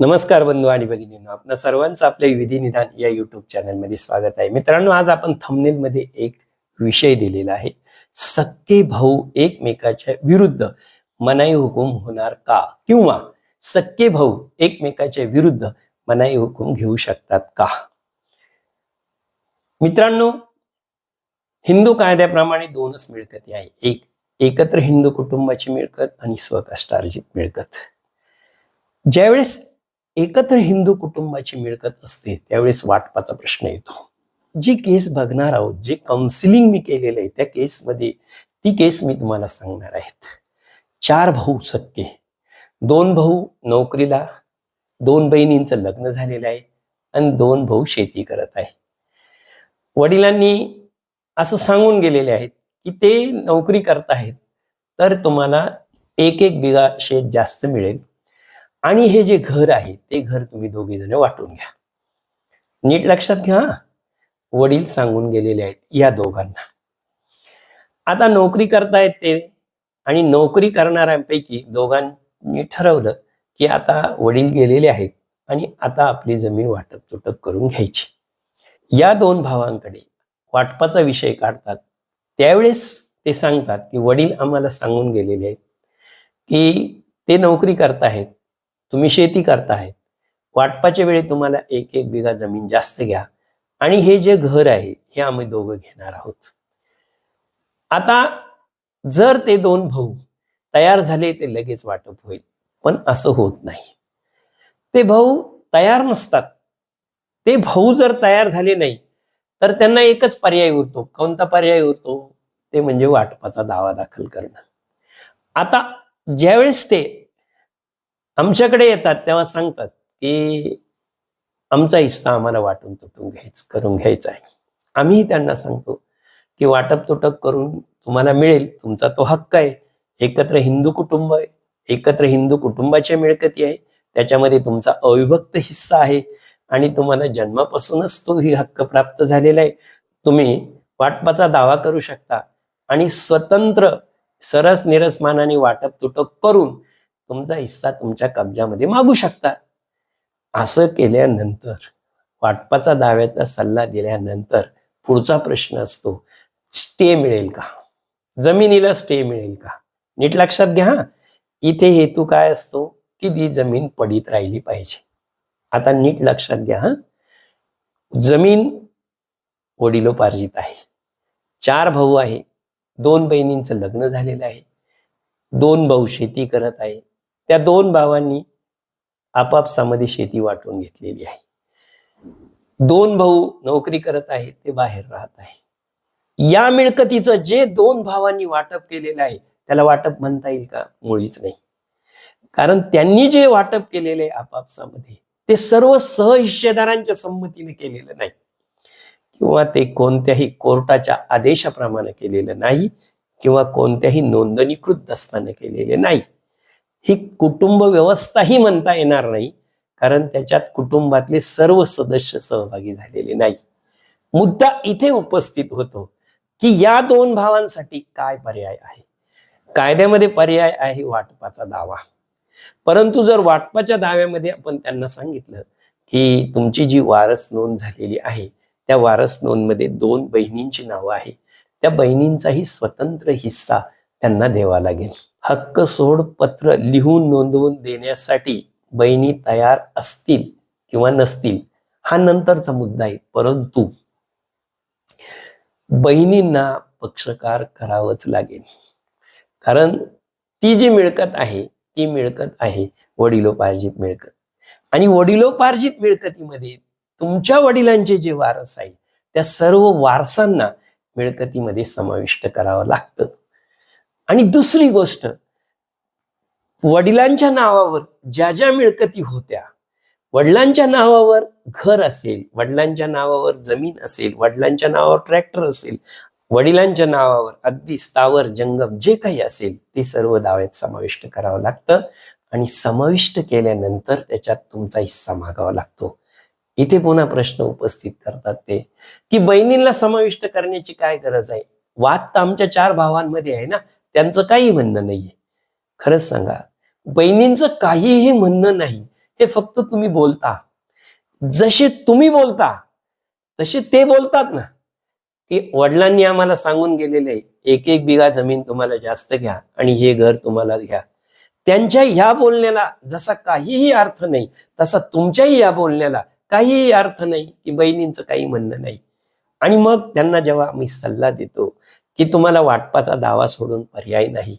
नमस्कार बंधू आणि भगिनींनो आपल्या सर्वांचं आपल्या विधी निदान या युट्यूब चॅनलमध्ये स्वागत आहे. मित्रांनो आज आपण थंबनेल मध्ये एक विषय दिलेला आहे. सक्के भाऊ एकमेकाच्या विरुद्ध मनाई हुकूम होणार का? किंवा सक्के भाऊ एकमेकाच्या विरुद्ध मनाई हुकूम घेऊ शकतात का? मित्रांनो हिंदू कायद्याप्रमाणे दोनच मिळकती आहे. एक एकत्र हिंदू कुटुंबाची मिळकत आणि स्वकष्टार्जित मिळकत. ज्यावेळेस एकत्र हिंदू कुटुंबाची मिळकत असते त्यावेळेस वाटपाचा प्रश्न येतो. जी केस बघणार आहोत जे काउन्सिलिंग मी केलेलं आहे त्या केसमध्ये ती केस मी तुम्हाला सांगणार आहेत. चार भाऊ सक्के दोन भाऊ नोकरीला दोन बहिणींचं लग्न झालेलं आहे आणि दोन भाऊ शेती करत आहे. वडिलांनी असं सांगून गेलेले आहेत की ते नोकरी करत आहेत तर तुम्हाला एक एक बिघा शेत जास्त मिळेल. आणि हे जे घर आहे ते घर तुम्ही दोघे जण वाटून घ्या. नीट लक्षात घ्या वडील सांगून गेलेले आहेत या दोघांना. आता नोकरी करतायत ते आणि नोकरी करणाऱ्यांपैकी दोघांनी ठरवलं की आता वडील गेलेले आहेत आणि आता आपली जमीन वाटप तुटप करून घ्यायची. या दोन भावांकडे वाटपाचा विषय काढतात. त्यावेळेस ते सांगतात की वडील आम्हाला सांगून गेलेले आहेत की ते नोकरी करतायत तुम्ही शेती करतायत वाटपाच्या वेळी तुम्हाला एक एक बिघा जमीन जास्त घ्या आणि हे जे घर आहे हे आम्ही दोघं घेणार आहोत. आता जर ते दोन भाऊ तयार झाले ते लगेच वाटप होईल. पण असं होत नाही. ते भाऊ तयार नसतात. ते भाऊ जर तयार झाले नाही तर त्यांना एकच पर्याय उरतो. कोणता पर्याय उरतो? ते म्हणजे वाटपाचा दावा दाखल करणं. आता ज्यावेळेस ते आमच्याकडे येतात तेव्हा सांगतात की आमचा हिस्सा आम्हाला वाटून तुटून घ्यायचं करून घ्यायचा आहे. आम्हीही त्यांना सांगतो की वाटप तुटक करून तुम्हाला मिळेल तुमचा तो हक्क आहे. एकत्र हिंदू कुटुंब आहे. एकत्र हिंदू कुटुंबाच्या मिळकती आहे. त्याच्यामध्ये तुमचा अविभक्त हिस्सा आहे आणि तुम्हाला जन्मापासूनच तो ही हक्क प्राप्त झालेला आहे. तुम्ही वाटपाचा दावा करू शकता आणि स्वतंत्र सरस निरसमानाने वाटप तुटक करून तुमचा हिस्सा तुमच्या कब्जामध्ये मागू शकता. असं केल्यानंतर वाटपाचा दाव्याचा सल्ला दिल्यानंतर पुढचा प्रश्न असतो स्टे मिळेल का? जमिनीला स्टे मिळेल का? नीट लक्षात घ्या हा. इथे हेतू काय असतो? की ती जमीन पडीत राहिली पाहिजे. आता नीट लक्षात घ्या हा. जमीन वडिलोपार्जित आहे. चार भाऊ आहे. दोन बहिणींचं लग्न झालेलं आहे. दोन भाऊ शेती करत आहे. त्या दोन भावांनी आपापसामध्ये शेती वाटून घेतलेली आहे. दोन भाऊ नोकरी करत आहेत ते बाहेर राहत आहे. या मिळकतीचं जे दोन भावांनी वाटप केलेलं आहे त्याला वाटप म्हणता येईल का? मुळीच नाही. कारण त्यांनी जे वाटप केलेले आहे आपापसामध्ये ते सर्व सहहिस्सेदारांच्या संमतीने केलेलं नाही. किंवा ते कोणत्याही कोर्टाच्या आदेशाप्रमाणे केलेलं नाही किंवा कोणत्याही नोंदणीकृत दस्ताने केलेले नाही. ही कुटुंब व्यवस्थाही म्हणता येणार नाही कारण त्याच्यात कुटुंबातले सर्व सदस्य सहभागी झालेले नाही. मुद्दा इथे उपस्थित होतो की या दोन भावांसाठी काय पर्याय आहे? कायद्यामध्ये पर्याय आहे वाटपाचा दावा. परंतु जर वाटपाच्या दाव्यामध्ये आपण त्यांना सांगितलं की तुमची जी वारस नोंद झालेली आहे त्या वारस नोंदमध्ये दोन बहिणींची नावं आहे त्या बहिणींचाही स्वतंत्र हिस्सा त्यांना द्यावा लागेल हक्क सोड पत्र लिहून नोंदवून देण्यासाठी बहिणी तयार असतील किंवा नसतील हा नंतरचा मुद्दा आहे. परंतु बहिणींना पक्षकार करावंच लागेल. कारण ती जी मिळकत आहे ती मिळकत आहे वडिलोपार्जित मिळकत. आणि वडिलोपार्जित मिळकतीमध्ये तुमच्या वडिलांचे जे वारस आहे त्या सर्व वारसांना मिळकतीमध्ये समाविष्ट करावं लागतं. आणि दुसरी गोष्ट वडिलांच्या नावावर ज्या ज्या मिळकती होत्या वडिलांच्या नावावर घर असेल वडिलांच्या नावावर जमीन असेल वडिलांच्या नावावर ट्रॅक्टर असेल वडिलांच्या नावावर अगदी स्थावर जंगम जे काही असेल ते सर्व दाव्यात समाविष्ट करावं लागतं. आणि समाविष्ट केल्यानंतर त्याच्यात तुमचा हिस्सा मागावा लागतो. इथे पुन्हा प्रश्न उपस्थित करतात ते की बहिणींना समाविष्ट करण्याची काय गरज आहे? वाद तर आमच्या चार भावांमध्ये आहे ना त्यांचं काही म्हणणं नाहीये. खरंच सांगा बहिणींचं काहीही म्हणणं नाही हे फक्त तुम्ही बोलता. जसे तुम्ही बोलता तसे ते बोलतात ना. की वडिलांनी आम्हाला सांगून गेलेले एक एक बिघा जमीन तुम्हाला जास्त घ्या आणि हे घर तुम्हाला घ्या. त्यांच्या ह्या बोलण्याला जसा काहीही अर्थ नाही तसा तुमच्याही या बोलण्याला काहीही अर्थ नाही की बहिणींचं काही म्हणणं नाही. आणि मग त्यांना जेव्हा आम्ही सल्ला देतो की तुम्हाला वाटपाचा दावा सोडून पर्याय नाही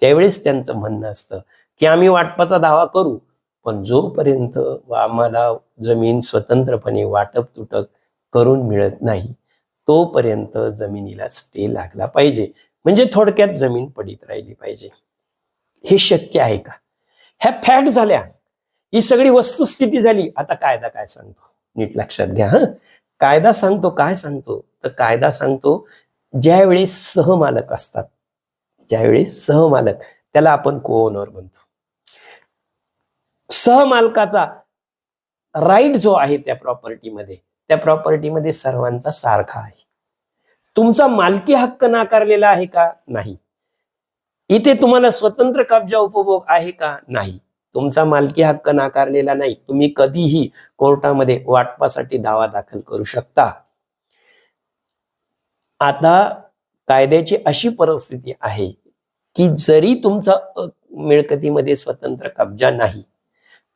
त्यावेळेस त्यांचं म्हणणं असतं की आम्ही वाटपाचा दावा करू पण जोपर्यंत आम्हाला जमीन स्वतंत्रपणे वाटप तुटक करून मिळत नाही तोपर्यंत जमिनीला स्टे लागला पाहिजे. म्हणजे थोडक्यात जमीन पडीत राहिली पाहिजे. हे शक्य आहे का? ह्या फॅक्ट झाल्या. ही सगळी वस्तुस्थिती झाली. आता कायदा काय सांगतो? नीट लक्षात घ्या हं. कायदा सांगतो काय सांगतो? तर कायदा सांगतो ज्यावेळेस सहमालक असतात ज्यावेळेस सहमालक त्याला आपण को ओनर म्हणतो. सहमालकाचा राईट जो आहे त्या प्रॉपर्टीमध्ये त्या प्रॉपर्टीमध्ये सर्वांचा सारखा आहे. तुमचा मालकी हक्क नाकारलेला आहे का? नाही. इथे तुम्हाला स्वतंत्र कब्जा उपभोग आहे का? नाही. तुमचा मालकी हक्क नाकारलेला नाही. तुम्ही कधीही कोर्टामध्ये वाटपासाठी दावा दाखल करू शकता. आता कायद्याची अशी परिस्थिती आहे की जरी तुमचा मिळकतीमध्ये स्वतंत्र कब्जा नाही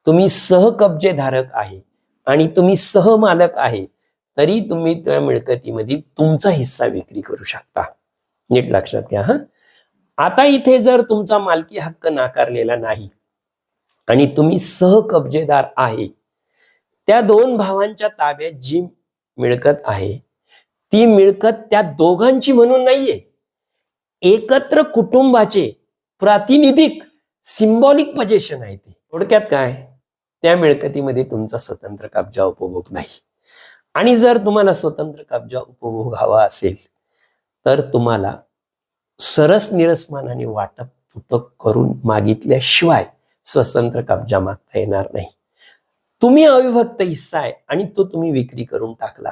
तुम्ही सहकब्जेधारक आहे आणि तुम्ही सहमालक आहे तरी तुम्ही त्या मिळकतीमधील तुमचा हिस्सा विक्री करू शकता. नीट लक्षात घ्या हा. आता इथे जर तुमचा मालकी हक्क नाकारलेला नाही आणि तुम्ही सहकब्जेदार आहे. त्या दोन भावांच्या ताब्यात जी मिळकत आहे ती मिळकत त्या दोघांची म्हणून नाहीये. एकत्र कुटुंबाचे प्रातिनिधिक सिम्बॉलिक पजेशन आहे ते. थोडक्यात काय? त्या मिळकतीमध्ये तुमचा स्वतंत्र कब्जा उपभोग नाही. आणि जर तुम्हाला स्वतंत्र कब्जा उपभोग हवा असेल तर तुम्हाला सरस निरसमानाने वाटप तुटक करून मागितल्याशिवाय स्वतंत्र कब्जा मागता येणार नाही. तुम्ही अविभक्त हिस्सा आहे आणि तो तुम्ही विक्री करून टाकला.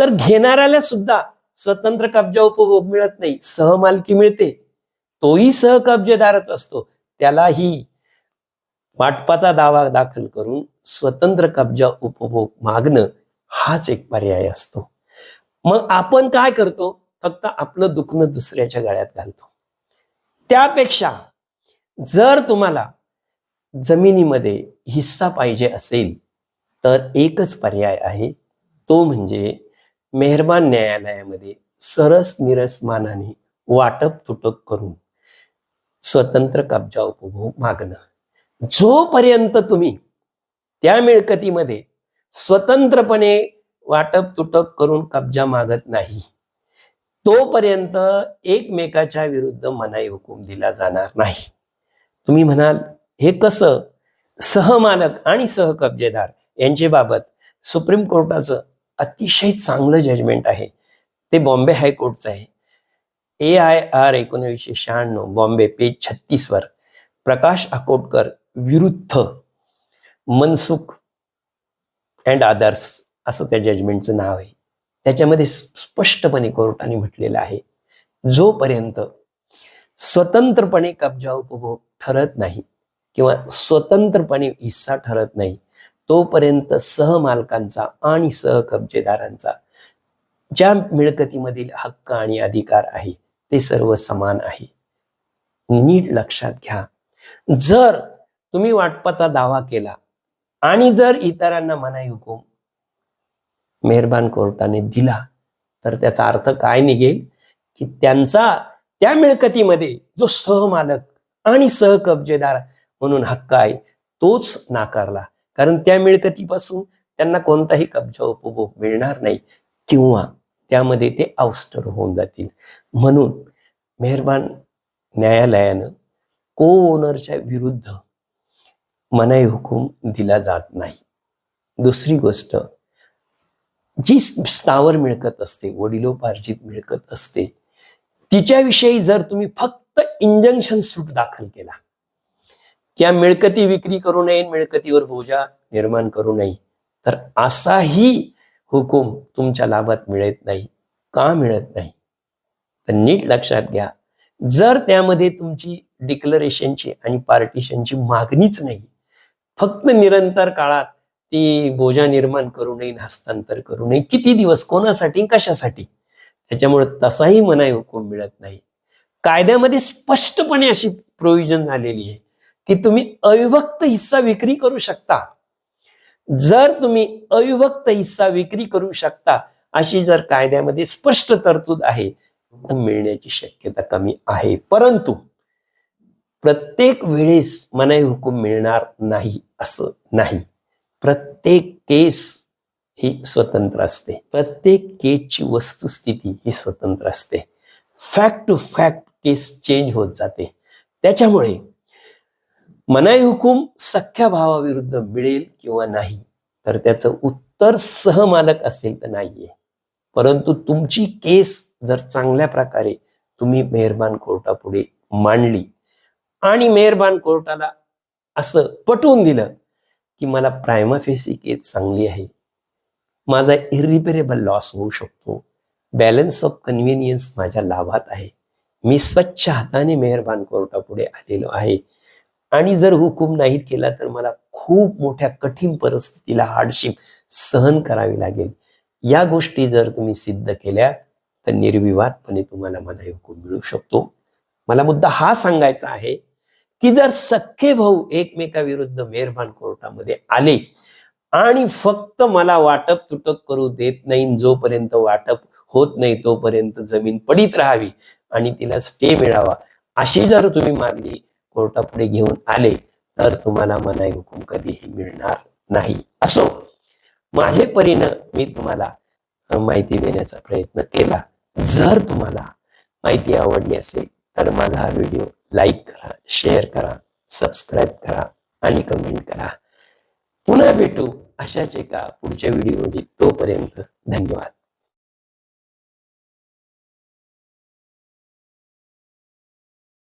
तर घेणाऱ्याला सुद्धा स्वतंत्र कब्जा उपभोग मिळत नाही सहमालकी मिळते. तोही सहकब्जेदारच असतो. त्यालाही वाटपाचा दावा दाखल करून स्वतंत्र कब्जा उपभोग मागणं हाच एक पर्याय असतो. मग आपण काय करतो? फक्त आपलं दुखणं दुसऱ्याच्या गळ्यात घालतो. त्यापेक्षा जर तुम्हाला जमिनीमध्ये हिस्सा पाहिजे असेल तर एकच पर्याय आहे. तो म्हणजे मेहरबान न्यायालयामध्ये सरस निरस मानाने वाटप तुटक करून स्वतंत्र कब्जा उपभोग मागणं. जोपर्यंत तुम्ही त्या मिळकतीमध्ये स्वतंत्रपणे वाटप तुटक करून कब्जा मागत नाही तोपर्यंत एकमेकाच्या विरुद्ध मनाई हुकूम दिला जाणार नाही. तुम्ही म्हणाल हे कसं सहमालक आणि सहकब्जेदार यांचे बाबत सुप्रीम कोर्टाचं अतिशय चांगलं जजमेंट आहे. ते बॉम्बे हायकोर्टचं आहे. ए आय आर एकोणीसशे शहाण्णव बॉम्बे पेज छत्तीसवर प्रकाश अकोटकर विरुद्ध मनसुख अँड अदर्स असं त्या जजमेंटचं नाव आहे. त्याच्यामध्ये स्पष्टपणे कोर्टाने म्हटलेलं आहे. जोपर्यंत स्वतंत्रपणे कब्जा उपभोग ठरत नाही किंवा स्वतंत्रपणे हिस्सा ठरत नाही तोपर्यंत सहमालकांचा आणि सहकब्जेदारांचा ज्या मिळकतीमधील हक्क आणि अधिकार आहे ते सर्व समान आहे. नीट लक्षात घ्या. जर तुम्ही वाटपाचा दावा केला आणि जर इतरांना मनाई हुकूम मेहरबान कोर्टाने दिला तर त्याचा अर्थ काय निघेल? की त्यांचा त्या मिळकतीमध्ये जो सहमालक आणि सहकब्जेदार म्हणून हक्क आहे तोच नाकारला. कारण त्या मिळकतीपासून त्यांना कोणताही कब्जा उपभोग मिळणार नाही किंवा त्यामध्ये ते अवस्टर होऊन जातील. म्हणून मेहरबान न्यायालयानं को ओनरच्या विरुद्ध मनाई हुकूम दिला जात नाही. दुसरी गोष्ट जी स्थावर मिळकत असते वडिलोपार्जित मिळकत असते तिच्याविषयी जर तुम्ही फक्त इंजंक्शन सूट दाखल केला किंवा मिळकती विक्री करू नये मिळकतीवर बोजा निर्माण करू नये. तर असाही हुकूम तुमच्या लाभात मिळत नाही का मिळत नाही? तर नीट लक्षात घ्या. जर त्यामध्ये तुमची डिक्लरेशनची आणि पार्टिशनची मागणीच नाही फक्त निरंतर काळात ती बोजा निर्माण करू नये हस्तांतर करू नये किती दिवस कोणासाठी कशासाठी? त्याच्यामुळे तसाही मनाई हुकूम मिळत नाही. कायद्यामध्ये स्पष्टपणे अशी प्रोव्हिजन झालेली आहे. की तुम्ही अविभक्त हिस्सा विक्री करू शकता. जर तुम्ही अविभक्त हिस्सा विक्री करू शकता अशी जर कायद्यामध्ये स्पष्ट तरतूद आहे तर मिळण्याची शक्यता कमी आहे. परंतु प्रत्येक वेळेस मनाई हुकूम मिळणार नाही असं नाही. प्रत्येक केस ही स्वतंत्र असते. प्रत्येक केसची वस्तुस्थिती ही स्वतंत्र असते. Fact to fact case change होत जाते. त्याच्यामुळे मनाई हुकूम सख्या भावाविरुद्ध मिळेल किंवा नाही तर त्याचं उत्तर सहमालक असेल तर नाहीये. परंतु तुमची केस जर चांगल्या प्रकारे तुम्ही मेहरबान कोर्टापुढे मांडली आणि मेहरबान कोर्टाला असं पटवून दिलं की मला प्रायमाफेसी केस चांगली आहे माझा इरिपेरेबल लॉस होऊ शकतो बॅलन्स ऑफ कन्व्हिनियन्स माझ्या लाभात आहे मी स्वच्छ हाताने मेहरबान कोर्टापुढे आलेलो आहे आणि जर हुकूम नाही केला तर मला खूप मोठ्या कठीण परिस्थितीला हार्डशिप सहन करावी लागेल. या गोष्टी जर तुम्ही सिद्ध केल्या तर निर्विवादपणे तुम्हाला मनाई हुकूम मिळू शकतो. मला मुद्दा हा सांगायचा आहे की जर सख्खे भाऊ एकमेकाविरुद्ध मेहरबान कोर्टामध्ये आले आणि फक्त मला वाटप तुटक करू देत नाही जोपर्यंत वाटप होत नाही तोपर्यंत जमीन पडीत राहावी आणि तिला स्टे मिळावा अशी जर तुम्ही मानली कोर्टापुढे घेऊन आले तर तुम्हाला मनाई हुकूम कधीही मिळणार नाही. असो माझे परीनं मी तुम्हाला माहिती देण्याचा प्रयत्न केला. जर तुम्हाला माहिती आवडली असेल तर माझा हा व्हिडिओ लाईक करा शेअर करा सबस्क्राईब करा आणि कमेंट करा. पुन्हा भेटू अशाच एका पुढच्या व्हिडिओमध्ये. तोपर्यंत धन्यवाद.